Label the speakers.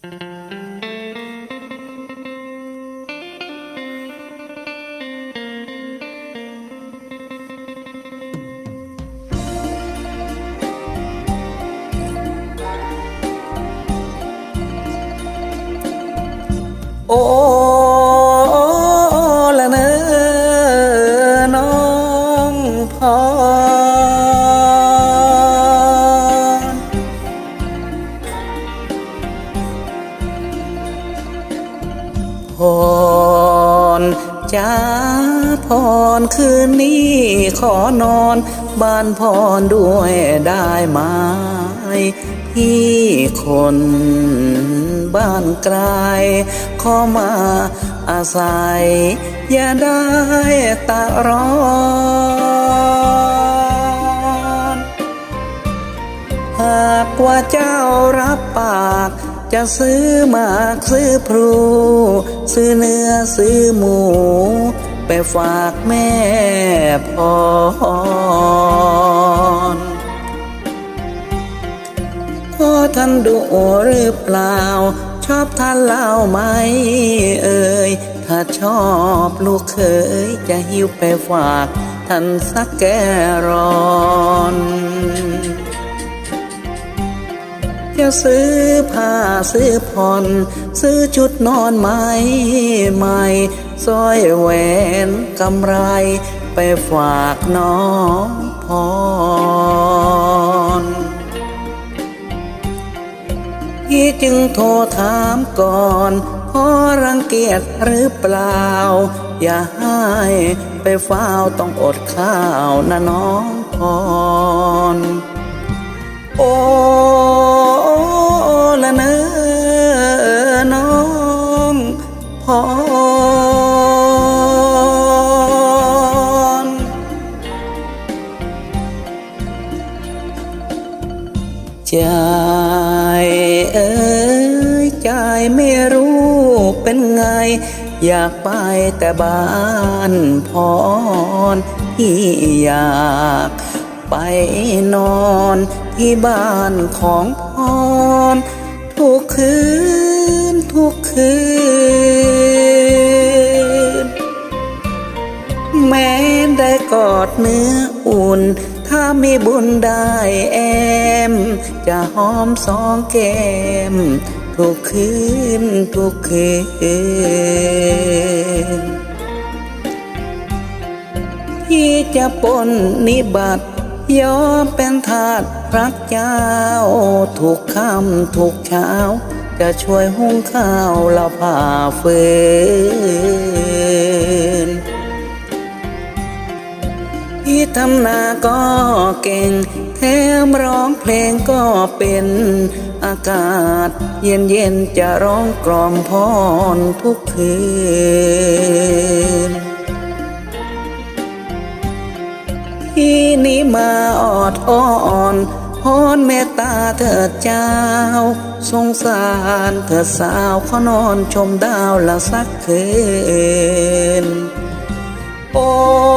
Speaker 1: โอ้ละเรจ้าพรคืนนี้ขอนอนบ้านพรด้วยได้ไหมพี่คนบ้านไกลขอมาอาศัย อย่าได้ตะรอนหากว่าเจ้ารับปาก จะซื้อหมากซื้อพลูซื้อเนื้อซื้อหมู ไปฝากแม่พรพ่อท่านดูหรือเปล่า ชอบท่านเล้าไหมเอ่ยถ้าชอบลูกเคยจะหิวไปฝากท่านสักแก่ร้อน จะซื้อผ้าซื้อผ่อน ซื้อชุดนอนไหม่ใหม่สร้อยแหวนกำไร ไปฝากน้องพรพี่จึงโทรถามก่อนพอรังเกียจหรือเปล่า อย่าให้ไปเฝ้าต้องอดข้าวนะน้องพรโอ้ ใจไม่รู้เป็นไง อยากไปแต่บ้านพรที่อยากไปนอนที่บ้านของพร ทุกคืน ทุกคืน แม้ได้กอดเนื้ออุ่น ถ้ามีบุญได้แอม จะหอมสองแก้ม ทุกคืนทุกคืนที่จะปนนิบัติยอมเป็นทาสรักเจ้า ทุกค่ำทุกเช้า จะช่วยหุงข้าวเราผ่าเฟืนพี่ทำนาก็เก่ง แถมร้องเพลงก็เป็น อากาศ เย็นเย็นจะร้องกล่อมพรทุกคืนที่นี้มาออดอ้อนพรเมตตาเถิดเจ้า สงสารเถิดสาวขอนอนชมดาวละสักคืนโอ้โอ้โอ้ละเนอน้องพอ